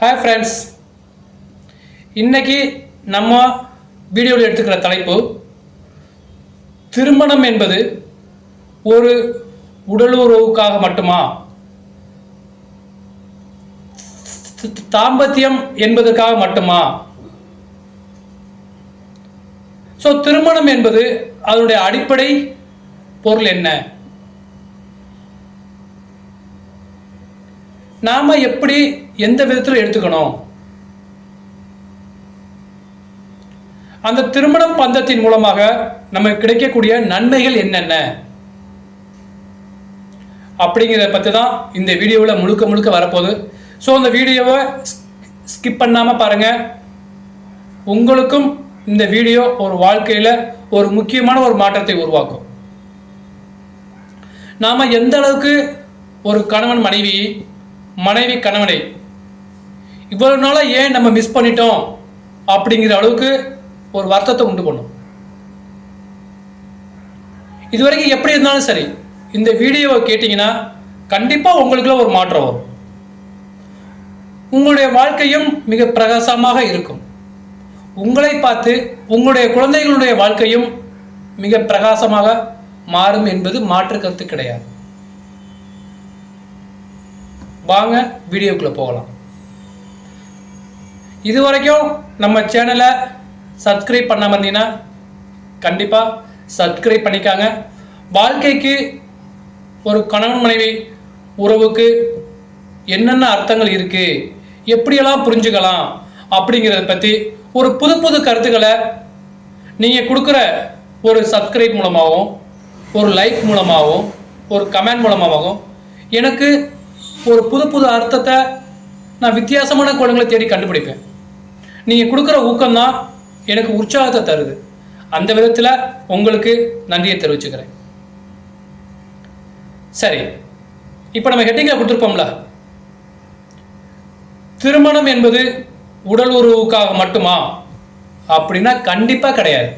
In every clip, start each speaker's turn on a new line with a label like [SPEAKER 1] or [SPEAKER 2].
[SPEAKER 1] Hi friends இன்னைக்கு நம்ம வீடியோவில் எடுத்துக்கிற தலைப்பு திருமணம் என்பது ஒரு உடலுறவுக்காக மட்டுமா? தாம்பத்தியம் என்பதற்காக மட்டுமா? ஸோ திருமணம் என்பது அதனுடைய அடிப்படை பொருள் என்ன? நாம் எப்படி எந்த விதத்தில் எடுத்துக்கணும்? அந்த திருமணம் பந்தத்தின் மூலமாக நமக்கு கிடைக்கக்கூடிய நன்மைகள் என்னென்ன? அப்படிங்கிறத பற்றி தான் இந்த வீடியோவில் முழுக்க முழுக்க வரப்போகுது. ஸோ அந்த வீடியோவை ஸ்கிப் பண்ணாமல் பாருங்கள் உங்களுக்கும் இந்த வீடியோ ஒரு வாழ்க்கையில் ஒரு முக்கியமான ஒரு மாற்றத்தை உருவாக்கும். நாம் எந்த அளவுக்கு ஒரு கணவன் மனைவி மனைவி கணவனை இவ்வளவு நாளாக ஏன் நம்ம மிஸ் பண்ணிட்டோம் அப்படிங்கிற அளவுக்கு ஒரு வருத்தத்தை உண்டு பண்ணும். இதுவரைக்கும் எப்படி இருந்தாலும் சரி இந்த வீடியோவை கேட்டிங்கன்னா கண்டிப்பாக உங்களுக்குள்ள ஒரு மாற்றம் வரும். உங்களுடைய வாழ்க்கையும் மிக பிரகாசமாக இருக்கும். உங்களை பார்த்து உங்களுடைய குழந்தைகளுடைய வாழ்க்கையும் மிக பிரகாசமாக மாறும் என்பது மாற்று கருத்து கிடையாது. வாங்க வீடியோக்குள்ளே போகலாம். இது வரைக்கும் நம்ம சேனலை சப்ஸ்கிரைப் பண்ண இருந்தீங்கன்னா கண்டிப்பாக சப்ஸ்கிரைப் பண்ணிக்காங்க. வாழ்க்கைக்கு ஒரு கணவன் மனைவி உறவுக்கு என்னென்ன அர்த்தங்கள் இருக்குது எப்படியெல்லாம் புரிஞ்சுக்கலாம் அப்படிங்கிறத பற்றி ஒரு புது புது கருத்துக்களை நீங்கள் கொடுக்குற ஒரு சப்ஸ்கிரைப் மூலமாகவும் ஒரு லைக் மூலமாகவும் ஒரு கமெண்ட் மூலமாகவும் எனக்கு ஒரு புது புது அர்த்தத்தை நான் வித்தியாசமான கோணங்களை தேடி கண்டுபிடிப்பேன். நீங்கள் கொடுக்குற ஊக்கம்தான் எனக்கு உற்சாகத்தை தருது. அந்த விதத்தில் உங்களுக்கு நன்றியை தெரிவிச்சுக்கிறேன். சரி. இப்போ நம்ம ஹெட்டிங்கில் கொடுத்துருப்போம்ல. திருமணம் என்பது உடல் உறவுக்காக மட்டுமா? அப்படின்னா கண்டிப்பாக கிடையாது.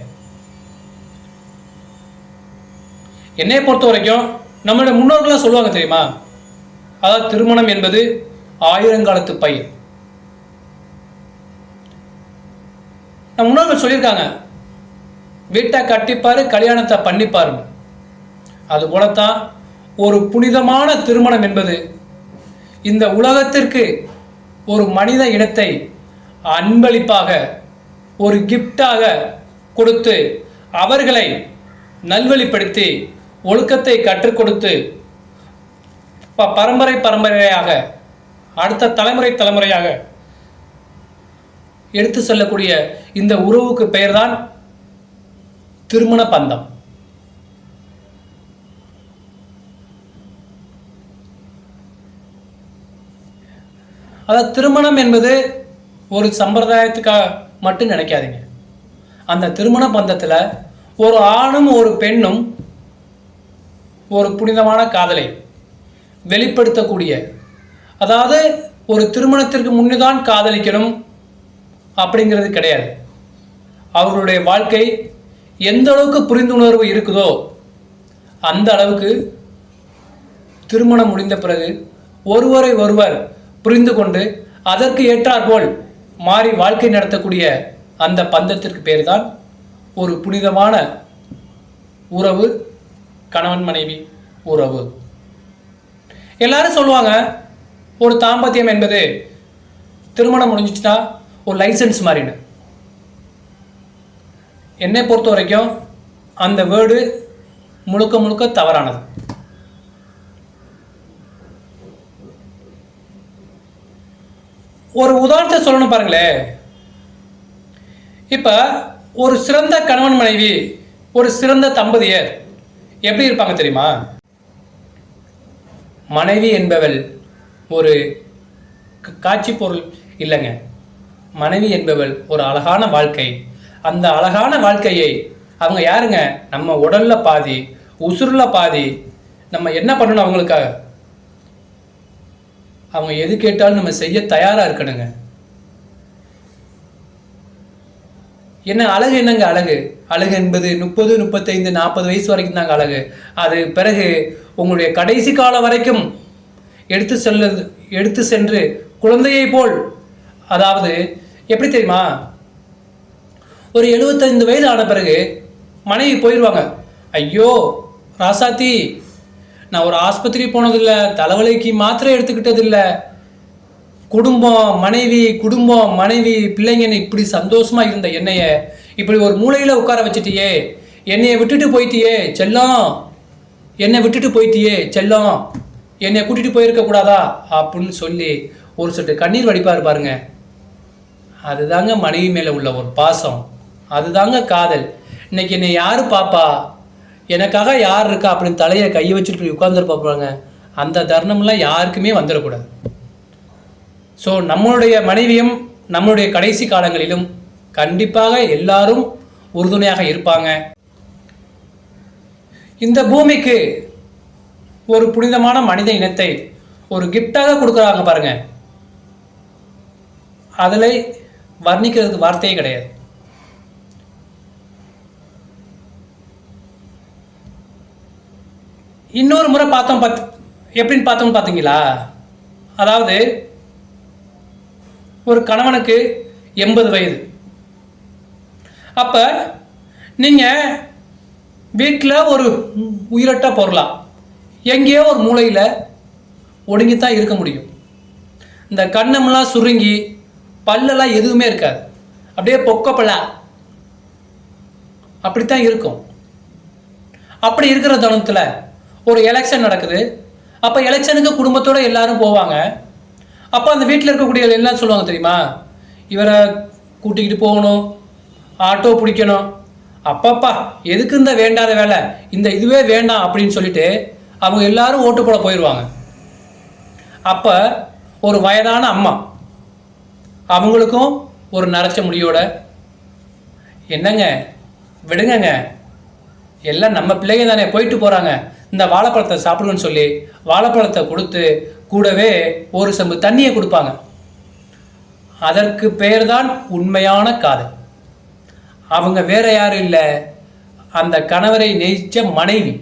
[SPEAKER 1] என்னையை பொறுத்த வரைக்கும் நம்மளோட முன்னோர்கள்லாம் சொல்லுவாங்க தெரியுமா? அதாவது திருமணம் என்பது ஆயிரங்காலத்து பயிர் நம்ம முன்னோர்கள் சொல்லியிருக்காங்க. வீட்டை கட்டிப்பார் கல்யாணத்தை பண்ணிப்பார் அது போலத்தான் ஒரு புனிதமான திருமணம் என்பது இந்த உலகத்திற்கு ஒரு மனித இனத்தை அன்பளிப்பாக ஒரு கிஃப்டாக கொடுத்து அவர்களை நல்வழிப்படுத்தி ஒழுக்கத்தை கற்றுக் கொடுத்து ப- பரம்பரை பரம்பரையாக அடுத்த தலைமுறை தலைமுறையாக எடுத்து செல்லக்கூடிய இந்த உறவுக்கு பெயர்தான் திருமண பந்தம். அதாவது திருமணம் என்பது ஒரு சம்பிரதாயத்துக்காக மட்டும் நினைக்காதீங்க. அந்த திருமண பந்தத்தில் ஒரு ஆணும் ஒரு பெண்ணும் ஒரு புனிதமான காதலை வெளிப்படுத்தக்கூடிய அதாவது ஒரு திருமணத்திற்கு முன்னுதான் காதலிக்கணும் அப்படிங்கிறது கிடையாது. அவர்களுடைய வாழ்க்கை எந்த அளவுக்கு புரிந்துணர்வு இருக்குதோ அந்த அளவுக்கு திருமணம் முடிந்த பிறகு ஒருவரை ஒருவர் புரிந்து கொண்டு அதற்கு ஏற்றாற்போல் மாறி வாழ்க்கை நடத்தக்கூடிய அந்த பந்தத்திற்கு பேர் தான் ஒரு புனிதமான உறவு கணவன் மனைவி உறவு. எல்லாரும் சொல்லுவாங்க ஒரு தாம்பத்தியம் என்பது திருமணம் முடிஞ்சிச்சுன்னா ஒரு லைசன்ஸ் மாதிரின்னு என்னை பொறுத்த வரைக்கும் அந்த வேர்டு முழுக்க முழுக்க தவறானது. ஒரு உதாரணத்தை சொல்லணும் பாருங்களேன் இப்போ ஒரு சிறந்த கணவன் மனைவி ஒரு சிறந்த தம்பதியர் எப்படி இருப்பாங்க தெரியுமா? மனைவி என்பவள் ஒரு காட்சி பொருள் இல்லைங்க. மனைவி என்பவள் ஒரு அழகான வாழ்க்கை. அந்த அழகான வாழ்க்கையை அவங்க யாருங்க? நம்ம உடல்ல பாதி உசுருல பாதி நம்ம என்ன பண்ணணும் அவங்களுக்காக? அவங்க எது கேட்டாலும் நம்ம செய்ய தயாராக இருக்கணுங்க. என்ன அழகு என்னங்க அழகு? அழகு என்பது முப்பது முப்பத்தைந்து நாற்பது வயசு வரைக்கும் தாங்க அழகு. அது பிறகு உங்களுடைய கடைசி காலம் வரைக்கும் எடுத்து செல்ல எடுத்து சென்று குழந்தையை போல் அதாவது எப்படி தெரியுமா? ஒரு எழுபத்தைந்து வயது ஆன பிறகு மனைவி போயிடுவாங்க ஐயோ ராசாத்தி நான் ஒரு ஆஸ்பத்திரி போனதில்லை தலைவலிக்கு மாத்திரை எடுத்துக்கிட்டதில்லை. குடும்பம் மனைவி குடும்பம் மனைவி பிள்ளைங்கன்னு இப்படி சந்தோஷமா இருந்த என்னைய இப்படி ஒரு மூலையில் உட்கார வச்சிட்டியே. என்னைய விட்டுட்டு போயிட்டியே செல்லம். என்னை விட்டுட்டு போயிட்டியே செல்லம். என்னை கூட்டிட்டு போயிருக்க கூடாதா அப்படின்னு சொல்லி ஒரு சொட்டு கண்ணீர் வடிப்பாக இருப்பாருங்க அதுதாங்க மனைவி மேலே உள்ள ஒரு பாசம். அதுதாங்க காதல். இன்னைக்கு என்னை யார் பாப்பா? எனக்காக யார் இருக்கா அப்படின்னு தலையை கையை வச்சுட்டு போய் உட்கார்ந்துருப்பா பாருங்க. அந்த தருணம்லாம் யாருக்குமே வந்துடக்கூடாது. ஸோ நம்மளுடைய மனைவியும் நம்மளுடைய கடைசி காலங்களிலும் கண்டிப்பாக எல்லாரும் உறுதுணையாக இருப்பாங்க. இந்த பூமிக்கு ஒரு புனிதமான மனித இனத்தை ஒரு கிஃப்டாக கொடுக்குறாங்க பாருங்கள் அதில் வர்ணிக்கிறதுக்கு வார்த்தையே கிடையாது. இன்னொரு முறை பார்த்தோம் பார்த்து எப்படின்னு பார்த்தோம் பார்த்தீங்களா? அதாவது ஒரு கணவனுக்கு எண்பது வயது. அப்போ நீங்கள் வீட்டில் ஒரு உயிரட்ட பொருளாக எங்கேயோ ஒரு மூலையில் ஒடுங்கி தான் இருக்க முடியும். இந்த கண்ணமெல்லாம் சுருங்கி பல்லெல்லாம் எதுவுமே இருக்காது. அப்படியே பொக்கப்பல அப்படித்தான் இருக்கும். அப்படி இருக்கிற தருணத்தில் ஒரு எலெக்ஷன் நடக்குது. அப்போ எலெக்ஷனுக்கு குடும்பத்தோட எல்லாரும் போவாங்க. அப்போ அந்த வீட்டில் இருக்கக்கூடிய எல்லாம் சொல்லுவாங்க தெரியுமா? இவரை கூட்டிக்கிட்டு போகணும். ஆட்டோ பிடிக்கணும். அப்பப்பா எதுக்கு இந்த வேண்டாத வேலை? இந்த இதுவே வேண்டாம் அப்படின்னு சொல்லிட்டு அவங்க எல்லாரும் ஓட்டு போட போயிடுவாங்க அப்போ ஒரு வயதான அம்மா அவங்களுக்கும் ஒரு நரைச்ச முடியோட என்னங்க விடுங்கங்க. எல்லாம் நம்ம பிள்ளைங்க தானே போயிட்டு போகிறாங்க இந்த வாழைப்பழத்தை சாப்பிடுங்கன்னு சொல்லி வாழைப்பழத்தை கொடுத்து கூடவே ஒரு சம்பு தண்ணியை கொடுப்பாங்க. அதற்கு பெயர் தான் உண்மையான காதல். அவங்க வேற யாரும் இல்லை. அந்த கணவரை நேசிச்ச மனைவி.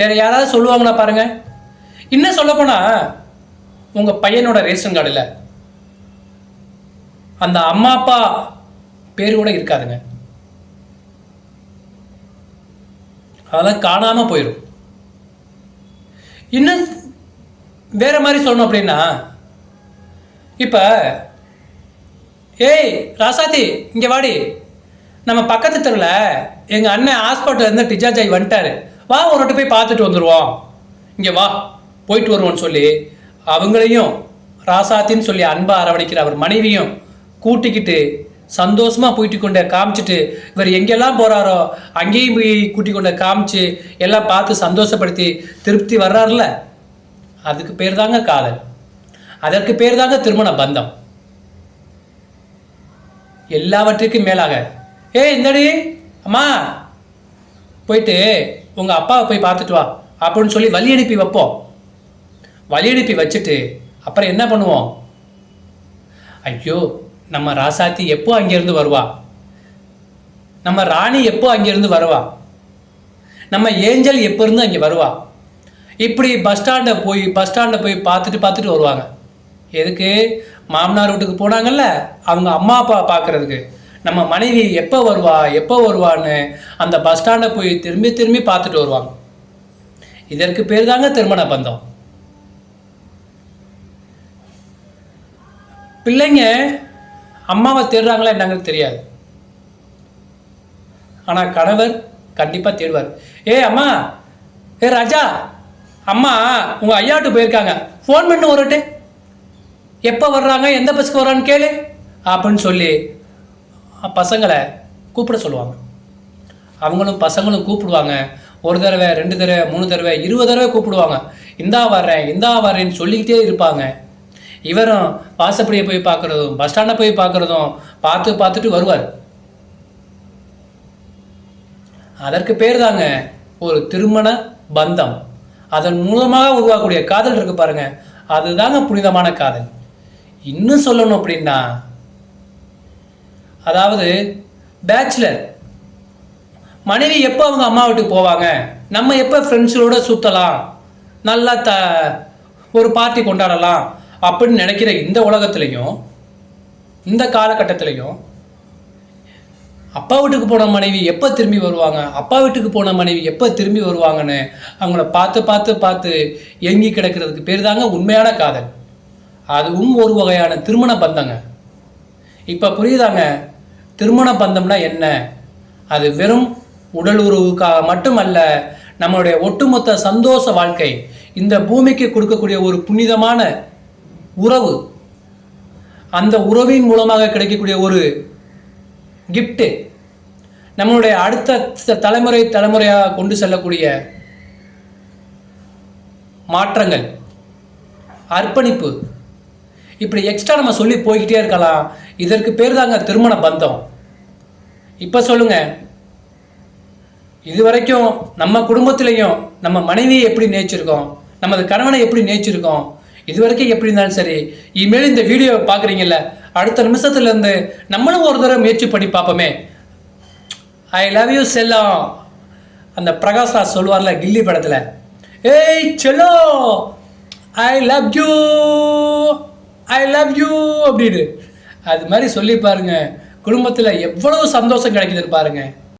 [SPEAKER 1] வேற யாராவது சொல்லுவாங்களா பாருங்க. இன்னும் சொல்லப்போனால் உங்கள் பையனோட ரேஷன் கார்டில் அந்த அம்மா அப்பா பேர் கூட இருக்காதுங்க. அதெல்லாம் காணாமல் போயிடும் இன்னும் வேற மாதிரி சொல்லணும் அப்படின்னா இப்போ ஏய் ராசாத்தி இங்கே வாடி. நம்ம பக்கத்து தெருவில் எங்கள் அண்ணன் ஹாஸ்பிட்டல் இருந்து டிஸ்சார்ஜ் ஆகி வந்துட்டாரு. வா ஒரு போய் பார்த்துட்டு வந்துடுவோம் இங்கே வா போயிட்டு வருவோம்னு சொல்லி அவங்களையும் ராசாத்தின்னு சொல்லி அன்பை அரவணைக்கிற அவர் மனைவியும் கூட்டிக்கிட்டு சந்தோஷமாக போயிட்டு கொண்ட காமிச்சிட்டு இவர் எங்கெல்லாம் போகிறாரோ அங்கேயும் போய் கூட்டி கொண்டு காமிச்சு எல்லாம் பார்த்து சந்தோஷப்படுத்தி திருப்தி வர்றாருல அதுக்கு பேர் தாங்க காதல். அதற்கு பேர் தாங்க திருமண பந்தம். எல்லாவற்றுக்கும் மேலாக ஏய் இந்தடி அம்மா போயிட்டு உங்கள் அப்பாவை போய் பார்த்துட்டு வா அப்படின்னு சொல்லி வழி அனுப்பி வைப்போம். வழி அனுப்பி வச்சுட்டு அப்புறம் என்ன பண்ணுவோம்? ஐயோ நம்ம ராசாத்தி எப்போ அங்கேருந்து வருவா? நம்ம ராணி எப்போ அங்கேருந்து வருவா? நம்ம ஏஞ்சல் எப்போ இருந்து அங்கே வருவா? இப்படி பஸ் ஸ்டாண்டை போய் பஸ் ஸ்டாண்டை போய் பார்த்துட்டு பார்த்துட்டு வருவாங்க. எதுக்கு? மாமனார் வீட்டுக்கு போனாங்கல்ல அவங்க அம்மா அப்பா பார்க்கறதுக்கு. நம்ம மனைவி எப்போ வருவா எப்போ வருவான்னு அந்த பஸ் ஸ்டாண்டை போய் திரும்பி திரும்பி பார்த்துட்டு வருவாங்க. இதற்கு பேர் தாங்க திருமண பந்தம். பிள்ளைங்க அம்மாவை தேடுறாங்களா என்னங்கிறது தெரியாது. ஆனால் கணவர் கண்டிப்பாக தேடுவார். ஏ அம்மா ஏ ராஜா அம்மா உங்கள் ஐயாட்டு போயிருக்காங்க. ஃபோன் பண்ணு ஒருட்டு எப்போ வர்றாங்க எந்த பஸ்க்கு வர்றான்னு கேளு. அப்படின்னு சொல்லி பசங்களை கூப்பிட சொல்லுவாங்க. அவங்களும் பசங்களும் கூப்பிடுவாங்க. ஒரு தடவை ரெண்டு தடவை மூணு தடவை இருபது தடவை கூப்பிடுவாங்க. இந்தா வர்றேன் இந்தா வர்றேன்னு சொல்லிக்கிட்டே இருப்பாங்க. இவரும் வாசப்படியை போய் பார்க்குறதும் பஸ் ஸ்டாண்டை போய் பார்க்குறதும் பார்த்து பார்த்துட்டு வருவார். அதற்கு பேர் தாங்க ஒரு திருமண பந்தம். அதன் மூலமாக உருவாகக்கூடிய காதல் இருக்கு பாருங்க. அதுதாங்க புனிதமான காதல். இன்னும் சொல்லணும் அப்படின்னா அதாவது பேச்சுலர் மனைவி எப்போ அவங்க அம்மா வீட்டுக்கு போவாங்க? நம்ம எப்போ ஃப்ரெண்ட்ஸுகளோட சுற்றலாம் நல்லா த ஒரு பார்ட்டி கொண்டாடலாம்? அப்படின்னு நினைக்கிற இந்த உலகத்துலேயும் இந்த காலகட்டத்திலையும் அப்பா வீட்டுக்கு போன மனைவி எப்போ திரும்பி வருவாங்க? அப்பா வீட்டுக்கு போன மனைவி எப்போ திரும்பி வருவாங்கன்னு அவங்கள பார்த்து பார்த்து பார்த்து எங்கி கிடக்கிறதுக்கு பேர் தாங்க உண்மையான காதல். அதுவும் ஒரு வகையான திருமண பந்தங்க. இப்போ புரியுதாங்க? திருமண பந்தம்னா என்ன? அது வெறும் உடல் உறவுக்காக மட்டுமல்ல நம்மளுடைய ஒட்டுமொத்த சந்தோஷ வாழ்க்கை இந்த பூமிக்கு கொடுக்கக்கூடிய ஒரு புனிதமான உறவு. அந்த உறவின் மூலமாக கிடைக்கக்கூடிய ஒரு கிஃப்ட்டு நம்மளுடைய அடுத்த தலைமுறை தலைமுறையாக கொண்டு செல்லக்கூடிய மாற்றங்கள் அர்ப்பணிப்பு. இப்படி எக்ஸ்ட்ரா நம்ம சொல்லி போய்கிட்டே இருக்கலாம். இதற்கு பேர் தாங்க திருமண பந்தம். இப்போ சொல்லுங்கள் இது வரைக்கும் நம்ம குடும்பத்திலையும் நம்ம மனைவியை எப்படி நேச்சிருக்கோம் நமது கணவனை எப்படி நேச்சிருக்கோம் இது வரைக்கும் எப்படி இருந்தாலும் சரி இனிமேல் இந்த வீடியோ பார்க்குறீங்கல்ல அடுத்த நிமிஷத்துலேருந்து நம்மளும் ஒரு தடவை முயற்சி பண்ணி பார்ப்போமே. ஐ லவ் யூ செல்லம் அந்த பிரகாஷ் ராஜ் சொல்லுவார்ல கில்லி படத்தில். ஏய் Cello I love you I love you அப்படின்னு. அது மாதிரி சொல்லி பாருங்க. குடும்பத்தில் எவ்வளவு சந்தோஷம் கிடைக்குதுன்னு பாருங்கள்